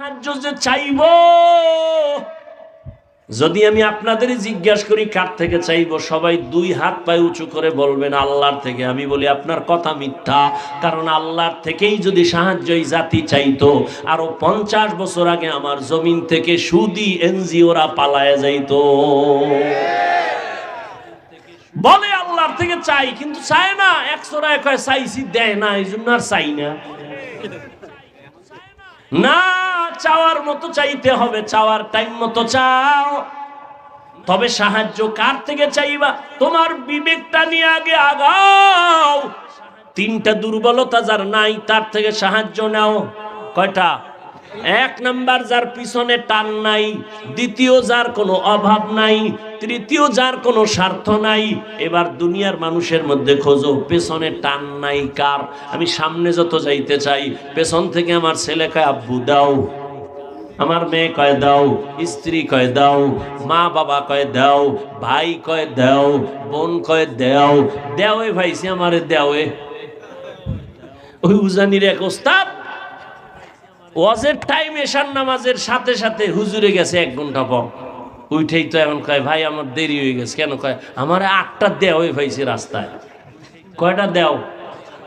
সাহায্য যে চাইব, যদি আমি আপনাদের জিজ্ঞাসা করি কার থেকে চাইব, সবাই দুই হাত পায়ে উঁচু করে বলবেন, আল্লাহর থেকে। আমি বলি, আপনার কথা মিথ্যা, কারণ আল্লাহর থেকেই যদি সাহায্যই জাতি চাইতো, আরও পঞ্চাশ বছর আগে আমার জমিন থেকে সুদি এনজিওরা পালায় যাইত। বলে, আল্লাহর থেকে চাই, কিন্তু চায় না। একশো কয়, চাইছি, দেয় না, এই জন্য আর চাই না। না চাওয়ার মতো চাইতে হবে, চাওয়ার টাইম মতো চাও। তবে সাহায্য কার থেকে চাইবা? তোমার বিবেকটা নিয়ে আগে আগাও। তিনটা দুর্বলতা যার নাই, তার থেকে সাহায্য নাও। কয়টা? এক নাম্বার যার পিছনে টান নাই, দ্বিতীয় যার কোনো অভাব নাই, তৃতীয় যার কোনো স্বার্থ নাই, এবার দুনিয়ার মানুষের মধ্যে খোঁজো, পেছনে টান নাই কার? আমি সামনে যত যাইতে চাই, পেছন থেকে আমার ছেলে কয়, আব্বু, দাও। আমার মেয়ে কয়, দাও। স্ত্রী কয়, দাও। মা বাবা কয়, দাও। ভাই কয়, দাও। বোন কয়, দাও। দেওয়ে ভাইসি আমারে দেওয়ে। ওই উজানির এক ওস্তাদ ওয়াজের টাইম এশার নামাজের সাথে সাথে হুজুরে গেছে এক ঘণ্টা পর। উঠেই তো এখন কয়, ভাই, আমার দেরি হয়ে গেছে। কেন কয়, আমার আটটা দেওয়ে ভাইছি রাস্তায়। কয়টা দেও?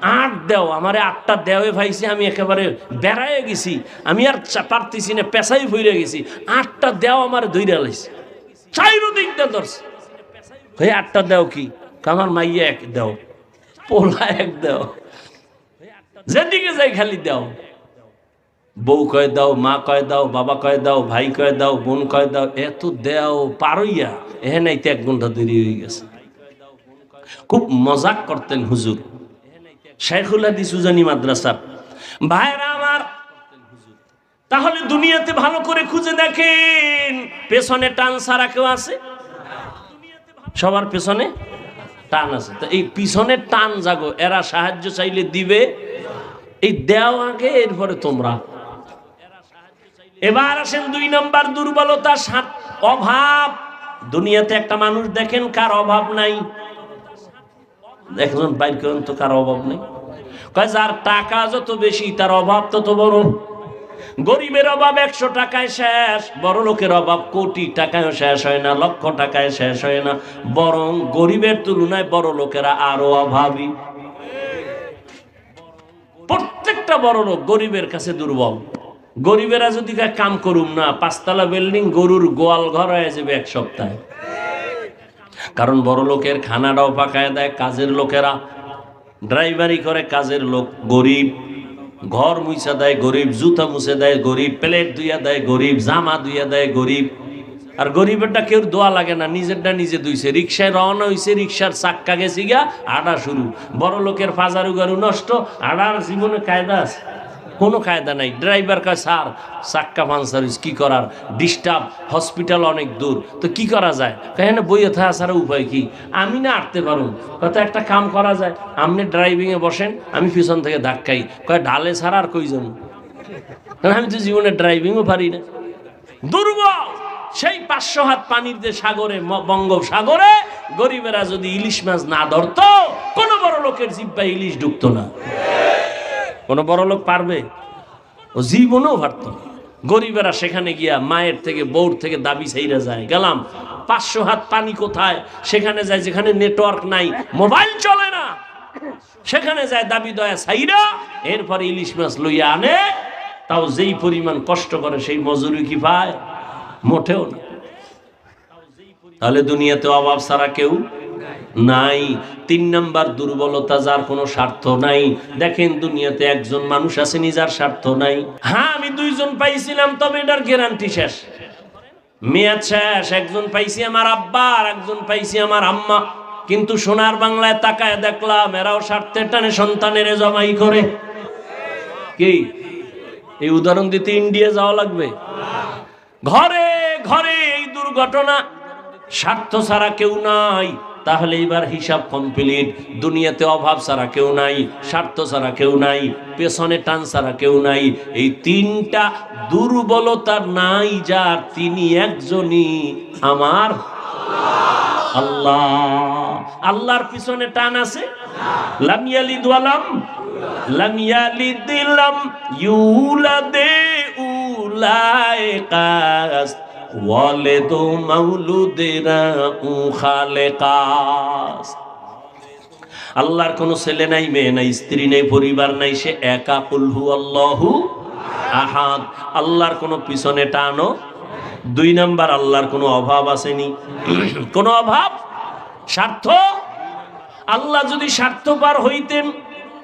আট দেও। আমারে আটটা দেওয়ে ভাইছি আমি একেবারে বেড়াইয়ে গেছি। আমি আর পারতেছি না, পেশাই ফিরে গেছি। আটটা দেও আমার ধৈর্য লাইছে। চাইরো দিক দিয়ে ধরছে। ভাই আটটা দেও কি? আমার মাইয়া এক দেও। পোলা এক দেও। যেদিকে যাই খালি দেও। বউ কয় দাও, মা কয় দাও, বাবা কয় দাও, ভাই কয়ে দাও, বোন কয় দাও, এত দেও পারইয়া এহে নাইতে এক ঘণ্টা দেরি হয়ে গেছে। খুব মজাক করতেন হুজুর। শেখুল হাদিস উজানি মাদ্রাসার ভাইরা আমার, তাহলে দুনিয়াতে ভালো করে খুঁজে দেখেন, পেছনে টান সারা কেউ আছে? সবার পেছনে টান আছে। তো এই পিছনে টান জাগো, এরা সাহায্য চাইলে দিবে, এই দেও আগে, এরপরে তোমরা। এবার আসেন দুই নম্বর দুর্বলতা, সাত অভাব। দুনিয়াতে একটা মানুষ দেখেন কার অভাব নাই। একজন বাইর করেন তো কার অভাব নেই। যার টাকা যত বেশি, তার অভাব তত বড়। গরিবের অভাব একশো টাকায় শেষ, বড় লোকের অভাব কোটি টাকায় শেষ হয় না, লক্ষ টাকায় শেষ হয় না। বরং গরিবের তুলনায় বড় লোকেরা আরও অভাবী। প্রত্যেকটা বড় লোক গরিবের কাছে দুর্বল। গরিবেরা যদি কাম করুম না, পাঁচতলা বিল্ডিং গরুর গোয়াল ঘর হয়ে যাবে এক সপ্তাহে। কারণ বড় লোকের খানাটাও পাকায় দেয়, কাজের লোকেরা ড্রাইভারি করে, কাজের লোক গরিব। ঘর মুছা দেয় গরিব, জুতা মুছে দেয় গরিব, প্লেট ধুইয়া দেয় গরিব, জামা ধুইয়া দেয় গরিব। আর গরিবেরটা কেউ দোয়া লাগে না, নিজেরটা নিজে ধুইছে। রিক্সায় রওনা হইছে, রিক্সার চাক্কা গেছি গা আডা শুরু। বড় লোকের ফাজারু গারু নষ্ট, আডার জীবনে কায়দা আছে। কোনো কায়দা নাই। ড্রাইভার কাজ স্যার, চাক্কা পাঞ্চার কি করার? ডিস্টার্ব হসপিটাল অনেক দূর। তো কি করা যায়? কেন বইয়ে থাকা ছাড়া উপায় কি? আমি না আটতে পারুন কত একটা কাম করা যায়। আপনি ড্রাইভিংয়ে বসেন, আমি পিছন থেকে ধাক্কাই। কয় ঢালে ছাড়া আর কইজন কারণ আমি তো জীবনে ড্রাইভিংও পারি না। দুর্বল! সেই পাঁচশো হাত পানির যে সাগরে বঙ্গোপসাগরে গরিবেরা যদি ইলিশ মাছ না ধরতো, কোনো বড় লোকের জিব্বা ইলিশ ঢুকতো না। কোনো বড় লোক পারবে? ও জীবনেও পারত। গরিবেরা সেখানে গিয়া মায়ের থেকে, বউর থেকে দাবি চাইরা যায়। গেলাম, পাঁচশো হাত পানি কোথায়? সেখানে যায়, যেখানে নেটওয়ার্ক নাই মোবাইল চলে না। সেখানে যায়, দাবি দয়া সাইরা এরপরে ইলিশ মাছ লইয়া আনে। তাও যেই পরিমাণ কষ্ট করে সেই মজুরি কি পায়? মোটেও না। তাহলে দুনিয়াতে অভাব ছাড়া কেউ নাই। তিন নাম্বার দুর্বলতা যার কোনো স্বার্থ নাই। দেখেন দুনিয়াতে একজন মানুষ আছে যার স্বার্থ নাই। হ্যাঁ আমি দুইজন পাইছিলাম, তবে এটার গ্যারান্টি শেষ। মেয়াদ শেষ। একজন পাইছি আমার আব্বা, আর একজন পাইছি আমার আম্মা। কিন্তু সোনার বাংলায় তাকায় দেখলাম, এরাও স্বার্থের টানে সন্তানের জমাই করে। কি? এই উদাহরণ দিতে ইন্ডিয়া যাওয়া লাগবে? ঘরে ঘরে এই দুর্ঘটনা। স্বার্থ ছাড়া কেউ নাই। তাহলে এবার হিসাব কমপ্লিট দুনিয়াতে অভাব ছাড়া কেউ নাই, স্বার্থ ছাড়া কেউ নাই, পেছনে টান ছাড়া কেউ নাই। এই তিনটা দুর্বলতা নাই যার তিনি একজনই, আমার আল্লাহ। আল্লাহর পিছনে টান আছে? লাম ইয়ালিদ ওয়ালাম লাম ইয়ালিদ লাম ইউলাদে কাস্ত ওয়ালে তো মাউলুদেরা উ খালে কাস্ত আল্লাহর কোনো ছেলে নাই, মেয়ে নাই, স্ত্রী নেই, পরিবার নাই, সে একা। কুলহু আল্লাহু আহাদ। আল্লাহর কোনো পিছনে টানো। দুই নাম্বার, আল্লাহর কোনো অভাব আসেনি। কোনো অভাব? স্বার্থ? আল্লাহ যদি স্বার্থপর হইতেন,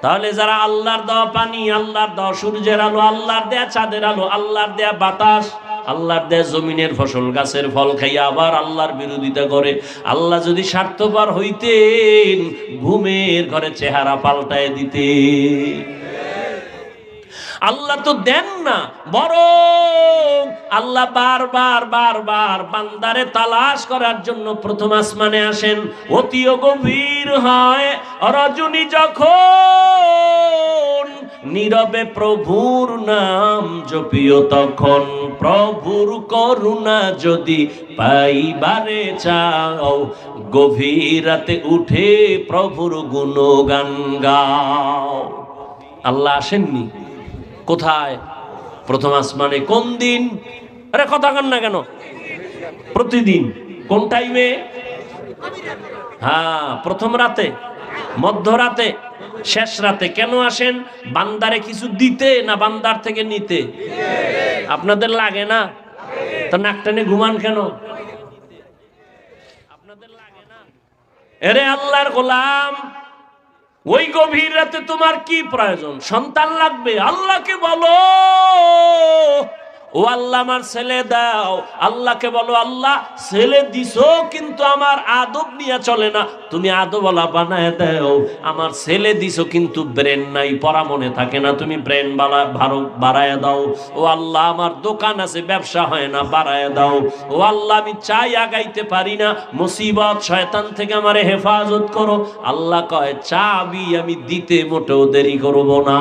তাহলে যারা আল্লাহর দেওয়া পানি, আল্লাহর দেওয়া সূর্যের আলো, আল্লাহর দেয়া চাঁদের আলো, আল্লাহর দেয়া বাতাস আল্লাহর দেয় জমিনের ফসল, গাছের ফল খাইয়া আবার আল্লাহর বিরোধিতা করে। আল্লাহ যদি স্বার্থপর হইতেন, ঘুমের ঘরে চেহারা পাল্টায় দিতে আল্লাহ তো দেন না, বরং আল্লাহ বারবার বারবার বান্দারে তালাশ করার জন্য প্রথম আসমানে আসেন। অতিও গভীর হয়, রজনী যখন নীরবে প্রভুর নাম জপিও তখন, প্রভুর করুণা যদি পাইবারে চাও, গভীর রাতে উঠে প্রভুর গুণগান গাও। আল্লাহ আসেননি? কোথায়? প্রথম আসমানে কোন দিন? আরে কথা কান না কেন? প্রতিদিন। কোন টাইমে হ্যাঁ প্রথম রাতে মধ্যরাতে শেষ রাতে কেন আসেন? বান্দারে কিছু দিতে না বান্দার থেকে নিতে? আপনাদের লাগে না? তো নাক টেনে ঘুমান কেন? আপনাদের লাগে না? এরে আল্লাহর গোলাম ওই গভীর রাতে তোমার কি প্রয়োজন? সন্তান লাগবে? আল্লাহকে বলো। ও আল্লাহ আমার ছেলে দাও। আল্লাহকে বলো, আল্লাহ, ছেলে দিছো, কিন্তু আমার আদব নিয়ে চলে না। তুমি আদবলা বানায় দাও। আমার ছেলে দিছো, কিন্তু ব্রেন নাই, পড়া মনে থাকে না। তুমি ব্রেন ভারো, বাড়ায় দাও। ও আল্লাহ, আমার দোকান আছে, ব্যবসা হয় না, বাড়ায় দাও। ও আল্লাহ, আমি চাই আগাইতে পারি না। মুসিবত, শয়তান থেকে আমার হেফাজত করো। আল্লাহ কয়, চাবি আমি দিতে মোটেও দেরি করব না।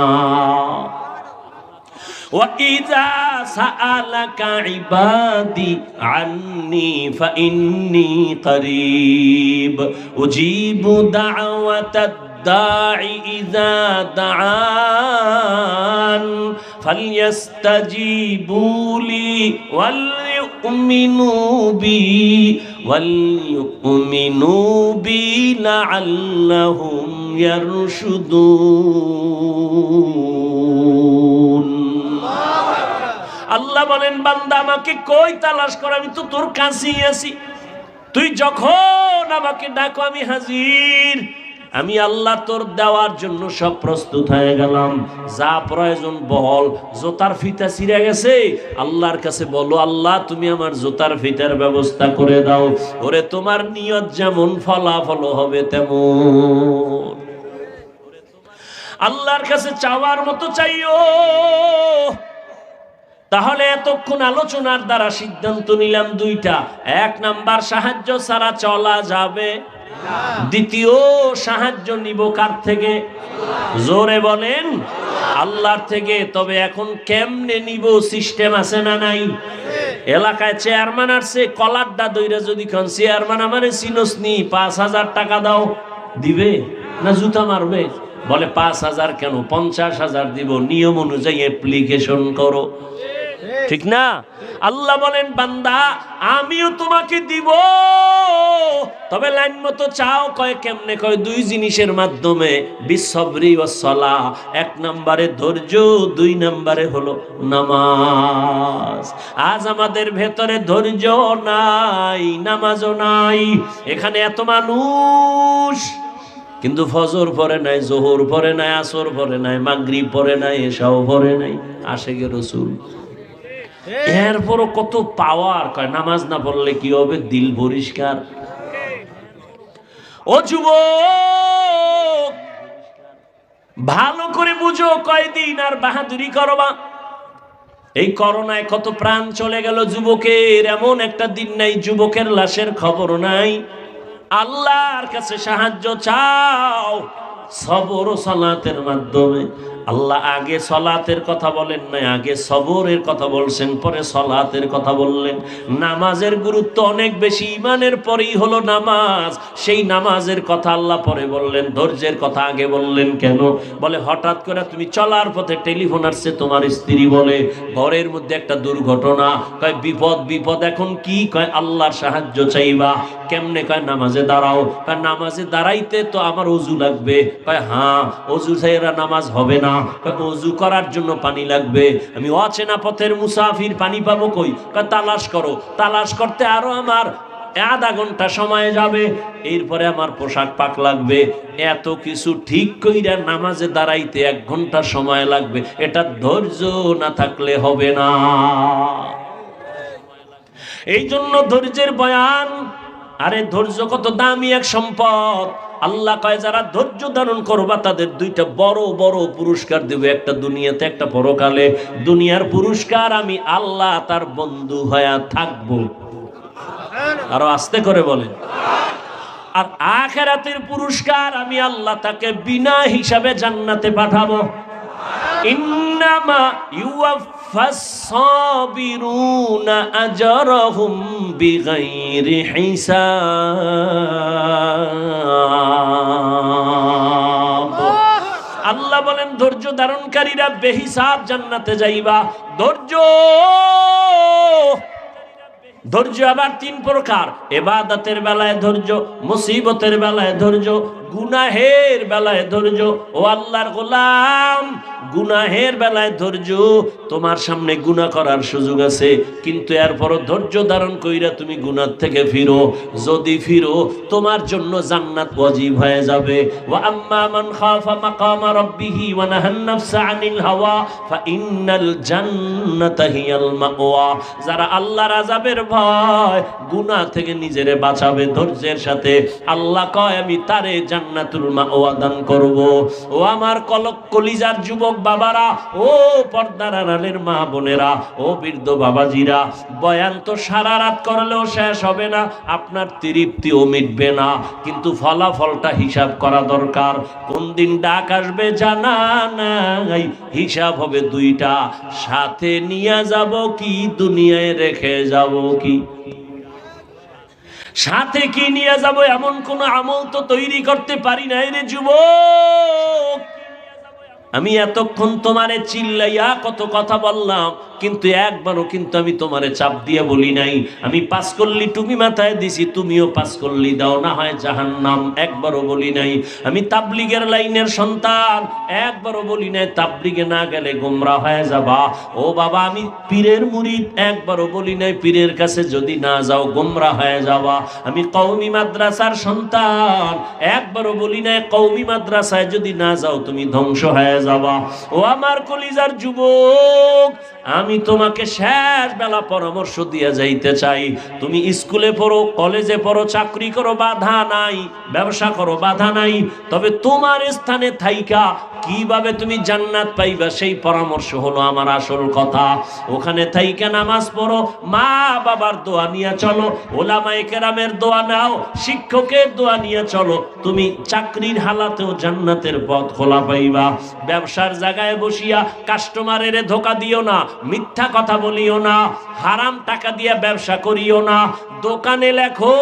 وإذا سألك عبادي عني فإني قريب أجيب دعوة الداعي إذا دعان فليستجيبوا لي وليؤمنوا بي وليؤمنوا بي لعلهم يرشدون আল্লাহ বলেন, বান্দা, আমাকে কই তালাশ কর? আমি তো তোর কাছেই আছি। তুই যখন আমাকে ডাকো, আমি হাজির। আমি আল্লাহ তোর দেওয়ার জন্য সব প্রস্তুত হয়ে গেলাম। যা প্রয়োজন বল। জোতার ফিতা ছিঁড়ে গেছে। আল্লাহর কাছে বলো, আল্লাহ, তুমি আমার জোতার ফিতার ব্যবস্থা করে দাও। ওরে, তোমার নিয়ত যেমন ফলাফল হবে তেমন। আল্লাহর কাছে চাওয়ার মতো চাইও। তাহলে এতক্ষণ আলোচনার দ্বারা সিদ্ধান্ত নিলাম দুইটা। এক নাম্বার, সাহায্য ছাড়া চলা যাবে দ্বিতীয়, সাহায্য নিব কার থেকে? জোরে বলেন, আল্লাহর থেকে। তবে এখন কেমনে নিব? সিস্টেম আছে না নাই? এলাকায় চেয়ারম্যান আসছে, কলার কলারটা দইরা যদি খান চেয়ারম্যান আমারে সিনস নি, পাঁচ হাজার টাকা দাও। দিবে না জুতা মারবে? বলে, পাঁচ হাজার কেন? পঞ্চাশ হাজার দিব। নিয়ম অনুযায়ী অ্যাপ্লিকেশন করো। ঠিক না? আল্লাহ বলেন, বান্দা, আমিও তোমাকে দিব। তবে লাইন মতো চাও, কয় কেমনে? কয়, দুই জিনিসের মাধ্যমে বিশ্বরি ও সলা। এক নম্বরে ধৈর্য, দুই নম্বরে হলো নামাজ। আজ আমাদের ভেতরে ধৈর্য নাই, নামাজও নাই। এখানে এত মানুষ, কিন্তু ফজর পরে নাই, জোহর পরে নাই, আসর পরে নাই, মাগরিব পরে নাই এসাও পরে নাই আশেকে রসুল। এরপরও কত পাওয়ার? কয়, নামাজ না পড়লে কি হবে? দিল পরিষ্কার। ও যুবক, ভালো করে বুঝো কয়দিন আর বাহাদুরি করবা এই করোনায় কত প্রাণ চলে গেল যুবকের, এমন একটা দিন নাই, যুবকের লাশের খবর নাই। আল্লাহর কাছে সাহায্য চাও, সবর সালাতের মাধ্যমে। আল্লাহ আগে সলাতের কথা বলেন নাই, আগে সবরের কথা বলছেন, পরে সলাতের কথা বললেন। নামাজের গুরুত্ব অনেক বেশি ইমানের পরেই হলো নামাজ। সেই নামাজের কথা আল্লাহ পরে বললেন, ধৈর্যের কথা আগে বললেন কেন? বলে, হঠাৎ করে তুমি চলার পথে টেলিফোন আসছে, তোমার স্ত্রী বলে, ঘরের মধ্যে একটা দুর্ঘটনা। কয়, বিপদ বিপদ, এখন কি? কয়, আল্লাহর সাহায্য চাইবা। কেমনে? কয়, নামাজে দাঁড়াও। কয়, নামাজে দাঁড়াইতে তো আমার অজু লাগবে। কয় হ্যাঁ অজু ছাইরা নামাজ হবে না। করার জন্য পানি লাগবে? আমি অচেনা পথের মুসাফির, পানি পাবো কই? তালাশ করো? তালাশ করতে আরও আমার আধা ঘণ্টা যাবে। এরপরে আমার পোশাক পাক লাগবে। এত কিছু ঠিক কইরা নামাজে দাঁড়াইতে এক ঘণ্টা সময় লাগবে। এটা ধৈর্য না থাকলে হবে না। এই জন্য ধৈর্যের বয়ান, আরে ধৈর্য কত দামি এক সম্পদ। আল্লাহ কয়, যারা ধৈর্য ধারণ করবা, তাদের দুইটা বড় বড় পুরস্কার দেবে। একটা দুনিয়াতে, একটা পরকালে। দুনিয়ার পুরস্কার আমি আল্লাহ, তার বন্ধু হয়ে থাকব। আরও আস্তে করে বলেন। আর আখেরাতের পুরস্কার আমি আল্লাহ তাকে বিনা হিসাবে জান্নাতে পাঠাবো। ইন্নামা হিসাব। ধৈর্য ধারণকারীরা বেহিসাব জান্নাতে যাইবা। ধৈর্য! ধৈর্য আবার তিন প্রকার। এবাদতের বেলায় ধৈর্য, মুসিবতের বেলায় ধৈর্য গুনাহের বেলায় ধৈর্য। ও আল্লাহর গোলাম, গুনাহের বেলায় ধৈর্য। তোমার সামনে গুনাহ করার সুযোগ আছে, কিন্তু এরপরও ধৈর্য ধারণ কইরা তুমি গুনার থেকে ফিরো। যদি ফিরো, তোমার জন্য জান্নাত হয়ে যাবে। আম্মা মান খাফা রাব্বিহি ওয়া আনিল হাওয়া, ফা ইন্নাল জান্নাতা হিয়াল মাওয়া। যারা আল্লাহর আযাবের ভয়, গুনাহ থেকে নিজেরে বাঁচাবে ধৈর্যের সাথে। আল্লাহ কয়, আমি তারে জান্নাতুল মাওয়া দান করব। ও আমার কলক কলিজার যুবক বাবারা, ও পর্দার আড়ালের মা বোনেরা, ও বৃদ্ধ বাবাজিরা, বয়ান তো সারা রাত করলেও শেষ হবে না, আপনার তৃপ্তিও মিটবে না, কিন্তু ফলাফলটা হিসাব করা দরকার। কোন দিন ডাক আসবে জানা নাই, হিসাব হবে দুইটা, সাথে নিয়ে যাব কি, দুনিয়ায় রেখে যাব কি? সাথে কি নিয়ে যাব? এমন কোন আমল তো তৈরি করতে পারি নাই রে যুবক। আমি এতক্ষণ তোমারে চিল্লাইয়া কত কথা বললাম, কিন্তু একবারও কিন্তু আমি তোমারে চাপ দিয়ে বলি নাই। আমি পাস করলি তুমি মাথায় দিছি, তুমিও পাস করলি দাও, না হয় জাহান নাম একবারও বলি নাই। আমি তাবলিগের লাইনের সন্তান, একবারও বলি নাই, তাবলিগে না গেলে গোমরা হয়ে যাবা। ও বাবা, আমি পীরের মুরিদ, একবারও বলি নাই, পীরের কাছে যদি না যাও, গোমরা হয়ে যাবা। আমি কৌমি মাদ্রাসার সন্তান, একবারও বলি নাই কৌমি মাদ্রাসায় যদি না যাও, তুমি ধ্বংস হয়ে যাবা। ও আমার কলিজার যুবক, আমি তোমাকে শেষ বেলা পরামর্শ দিয়ে যাইতে চাই। তুমি স্কুলে পড়ো, কলেজে পড়ো, চাকরি করো, বাধা নাই, ব্যবসা করো, বাধা নাই। তবে তোমার স্থানে থাইকা, কীভাবে তুমি জান্নাত পাইবা, সেই পরামর্শ হলো আমার আসল কথা। ওখানে থাইকা নামাজ পড়ো মা বাবার দোয়া নিয়ে চলো, ওলামায়ে কেরামের দোয়া নাও, শিক্ষকের দোয়া নিয়ে চলো। তুমি চাকরির হালাতেও জান্নাতের পথ খোলা পাইবা। ব্যবসার জায়গায় বসিয়া কাস্টমারের ধোকা দিও না, মিথ্যা কথা বলিও না, হারাম টাকা দিয়ে ব্যবসা করিও না। দোকানে লেখো,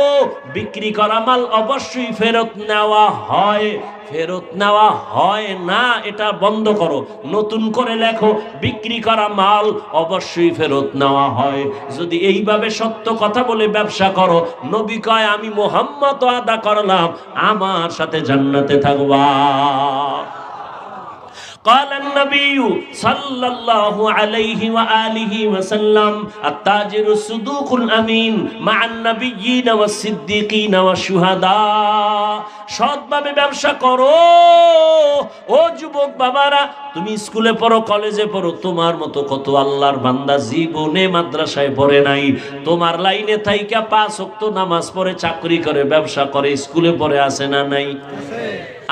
বিক্রি করা মাল অবশ্যই ফেরত নেওয়া হয়, ফেরত নেওয়া হয় না, এটা বন্ধ করো। নতুন করে লেখো, বিক্রি করা মাল অবশ্যই ফেরত নেওয়া হয়। যদি এইভাবে সত্য কথা বলে ব্যবসা করো, নবী কয়, আমি মোহাম্মত আদা করলাম, আমার সাথে জান্নাতে থাকবা। قال النبي صلى الله عليه وآله وسلم التاجر الصدوق الأمين مع النبيين والصديقين والشهداء সৎভাবে ব্যবসা করো। ও যুবক বাবারা, তুমি স্কুলে পড়ো, কলেজে পড়ো, তোমার মতো কত আল্লাহর বান্দা জীবনে মাদ্রাসায় পড়ে নাই। তোমার লাইনে থাইকা পাঁচ ওয়াক্ত নামাজ পড়ে, চাকরি করে, ব্যবসা করে, স্কুলে পড়ে আসে না নাই?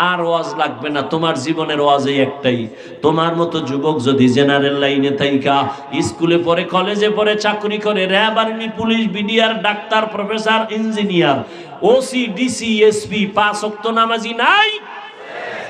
আর ওয়াজ লাগবে না, তোমার জীবনের ওয়াজই একটাই। তোমার মতো যুবক যদি জেনারেল লাইনে থাইকা, স্কুলে পড়ে, কলেজে পড়ে, চাকরি করে, RAB army, police, BDR, doctor, professor, engineer OC DC SP পাঁচ অক্ত নামাজি নাই?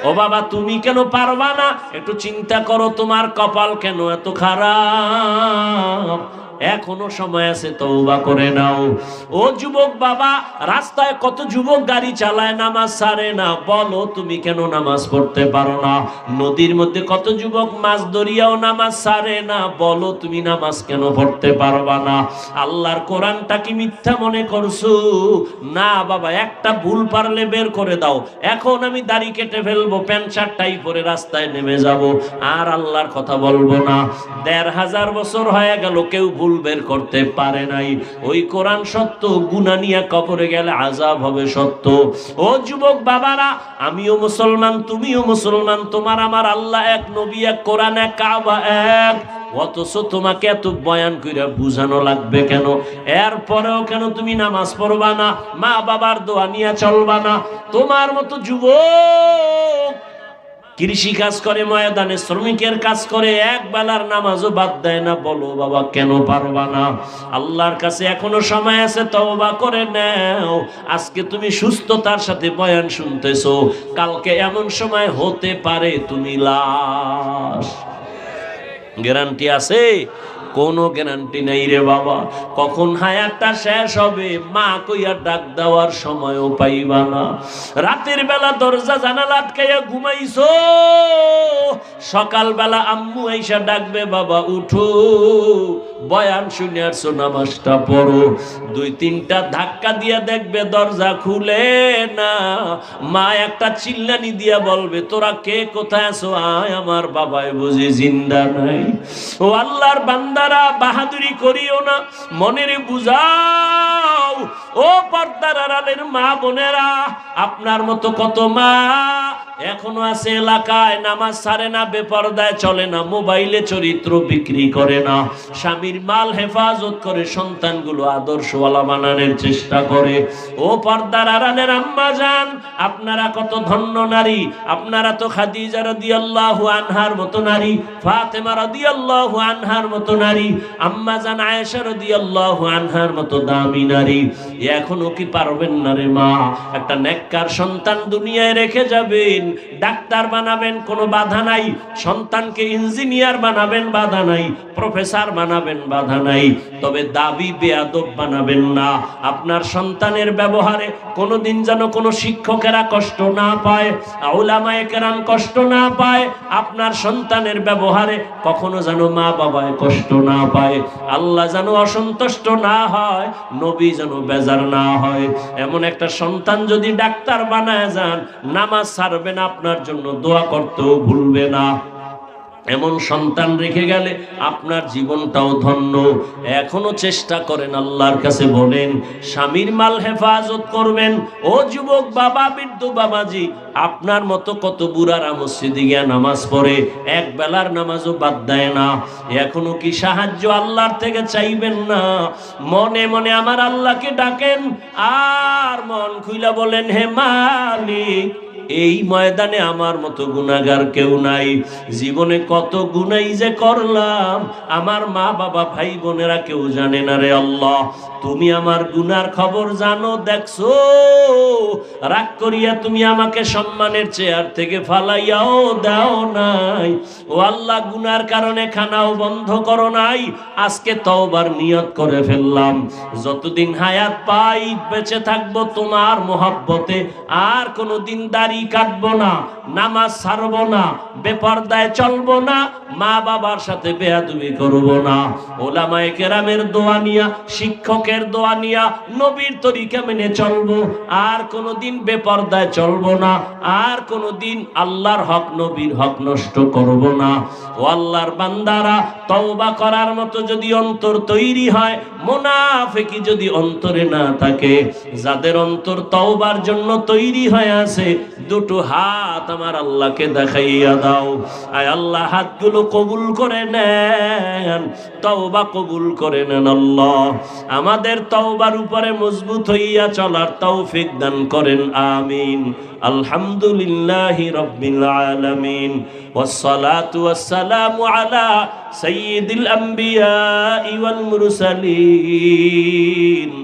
ও বাবা, তুমি কেন পারবা না? একটু চিন্তা করো, তোমার কপাল কেন এত খারাপ? এখনও সময় আছে, তওবা করে নাও। ও যুবক বাবা, রাস্তায় কত যুবক গাড়ি চালায়, নামাজ সারে না। বলো, তুমি কেন নামাজ পড়তে পারো না? নদীর মধ্যে কত যুবক মাছ দরিয়াও নামাজ সারে না। বলো, তুমি নামাজ কেন পড়তে পারবা না? আল্লাহর কোরআনটা কি মিথ্যা মনে করছ? না বাবা, একটা ভুল পারলে বের করে দাও। এখন আমি দাড়ি কেটে ফেলব, প্যান্ট শার্টটাই পরে রাস্তায় নেমে যাব। আর আল্লাহর কথা বলব না। দেড় হাজার বছর হয়ে গেল, কেউ ভুল বের করতে পারে নাই। ওই কোরআন সত্য গুনা নিয়ে কবরে গেলে আজাব হবে সত্য। ও যুবক বাবারা, আমিও মুসলমান, তুমিও মুসলমান, তোমার আমার আল্লাহ এক, নবী এক, কোরআন এক, কাবা এক। অথচ তোমাকে এত বয়ান কইরা বুঝানো লাগবে কেন? এরপরেও কেন তুমি নামাজ পড়বা না? মা বাবার দোয়া নিয়ে চলবা না? তোমার মতো যুবক কৃষি কাজ করে, ময়দানে শ্রমিকের কাজ করে, এক বেলার নামাজও বাদ দেয় না। বলো বাবা, কেন পারবা না? আল্লাহর কাছে এখনও সময় আছে, তওবা করে নাও। আজকে তুমি সুস্থতার সাথে বয়ান শুনতেছো। কালকে এমন সময় হতে পারে তুমি লাশ। গ্যারান্টি আছে? কোনো গ্যারান্টি নেই রে বাবা। কখন হায়াতটা শেষ হবে, মা কইয়া ডাক দেওয়ার সময়ও পাইবা না। রাতের বেলা দরজা জানালা আটকাইয়া ঘুমাইছো, সকালবেলা আম্মু আইসা ডাকবে, বাবা, উঠো, বয়ান শুনে আসছো নামাজটা পড়ো। দুই তিনটা ধাক্কা দিয়া দেখবে দরজা খুলে না। মা একটা চিল্লানি দিয়া বলবে, তোরা কে কোথায় আছো? আয়, আমার বাবাই বুঝি জিন্দা নাই। ও আল্লাহর বান্দারা বাহাদুরি করিও না। মনের বুঝাও, ও পর্দার আড়ালের মা বোনেরা, আপনার মতো কত মা এখনও আছে এলাকায় নামাজ সারে না, বেপরদায় চলে না, মোবাইলে চরিত্র বিক্রি করে না। স্বামীর মাল হেফাজত করে সন্তানগুলো আদর্শওয়ালা বানানোর চেষ্টা করে। ও পর্দার আড়ালের আম্মা যান আপনারা কত ধন্য নারী। আপনারা তো খাদিজা রাদিয়াল্লাহু আনহার মতো নারী, ফাতেমা রাদিয়াল্লাহু আনহার মতো নারী, আম্মা জান আয়েশা রাদিয়াল্লাহু আনহার মতো দামি নারী। এখনও কি পারবেন না রে মা? একটা নেককার সন্তান দুনিয়ায় রেখে যাবেন। ডাক্তার বানাবেন, কোনো বাধা নাই। সন্তানকে ইঞ্জিনিয়ার বানাবেন, বাধা নাই। প্রফেসর বানাবেন, বাধা নাই। তবে দাবি, বেয়াদব বানাবেন না। আপনার সন্তানের ব্যবহারে কোনোদিন যেন কোনো শিক্ষকেরা কষ্ট না পায় আউলামায়ে কেরাম কষ্ট না পায়, আপনার সন্তানের ব্যবহারে কখনো যেন মা বাবায় কষ্ট না পায়। আল্লাহ যেন অসন্তুষ্ট না হয়, নবী যেন বেজার না হয়। এমন একটা সন্তান যদি ডাক্তার বানায় যান, নামাজ ছাড়বে না, আপনার জন্য দোয়া করতেও ভুলবে না। এমন সন্তান রেখে গেলে আপনার জীবনটাও ধন্য। এখনও চেষ্টা করেন আল্লাহর কাছে বলেন, স্বামীর মাল হেফাজত করবেন। ও যুবক, বাবা, বৃদ্ধ, বাবাজি, আপনার মতো কত বুড়ারা মসজিদে গিয়া নামাজ পড়ে, এক বেলার নামাজও বাদ দেয় না। এখনও কি সাহায্য আল্লাহর থেকে চাইবেন না? মনে মনে আমার আল্লাহকে ডাকেন, আর মন খুইলা বলেন, হে মালিক এই ময়দানে আমার মতো গুনাগার কেউ নাই। জীবনে কত গুনাই যে করলাম, আমার মা বাবা ভাই বোনেরা কেউ জানে না রে আল্লাহ। তুমি আমার গুনার খবর জানো, দেখছ? রাগ করিয়া তুমি আমাকে সম্মানের চেয়ার থেকে ফালাইয়াও দাও নাই। ও আল্লাহ, গুনার কারণে খানাও বন্ধ করো নাই। আজকে তওবার নিয়ত করে ফেললাম। যতদিন হায়াত পাই, বেঁচে থাকব তোমার মোহাব্বতে। আর কোনোদিন দাড়ি কাটবো না, নামাজ ছাড়বো না, বেপর্দায় চলবো না, মা বাবার সাথে বেয়াদুবি করব না। ওলামায়ে কেরামের দোয়া নিয়া, শিক্ষকের দোয়া নিয়া, নবীর তরিকা মেনে চলবো। আর কোনোদিন বেপর্দায় চলবো না, আর কোনোদিন আল্লাহর হক, নবীর হক নষ্ট করব না। ও আল্লাহর বান্দারা, তওবা করার মতো যদি অন্তর তৈরি হয়, মোনাফেকি যদি অন্তরে না থাকে, যাদের অন্তর তওবার জন্য তৈরি হয়ে আছে দুটো হাত আমার আল্লাহকে দেখাইয়া দাও আয় আল্লাহ হাতগুলো কবুল করে নেন তওবা কবুল করে নেন আল্লাহ আমাদের তওবার উপরে মজবুত হইয়া চলার তৌফিক দান করেন আমিন আলহামদুলিল্লাহ রব্বিল আলামিন والصلاة والسلام على سيد الأنبياء والمرسلين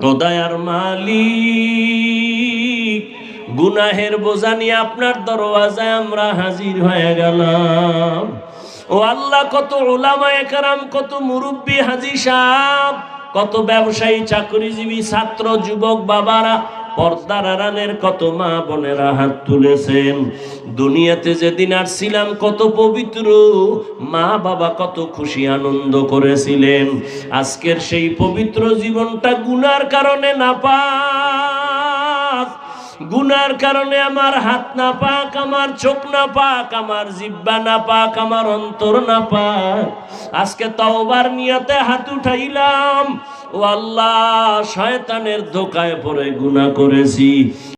দয়ার মালি গুনাহের বোঝা নিয়ে আপনার দরওয়াজায় আমরা হাজির হয়ে গেলাম। ও আল্লাহ, কত ওলামা কারাম, কত মুরব্বী হাজি সাহ কত ব্যবসায়ী, চাকরিজীবী, ছাত্র, যুবক, বাবারা পর্দার আড়ালের কত মা বোনেরা হাত তুলেছেন। দুনিয়াতে যেদিন আসছিলাম কত পবিত্র, মা বাবা কত খুশি আনন্দ করেছিলেন। আজকের সেই পবিত্র জীবনটা গুনার কারণে না পাক গুনার কারণে আমার হাত না পাক আমার চোখ না পাক আমার জিব্বা না পাক আমার অন্তর না পাক আজকে তওবার নিয়তে হাত উঠাইলাম। ও আল্লাহ শয়তানের ধোকায় পড়ে গুনাহ করেছি।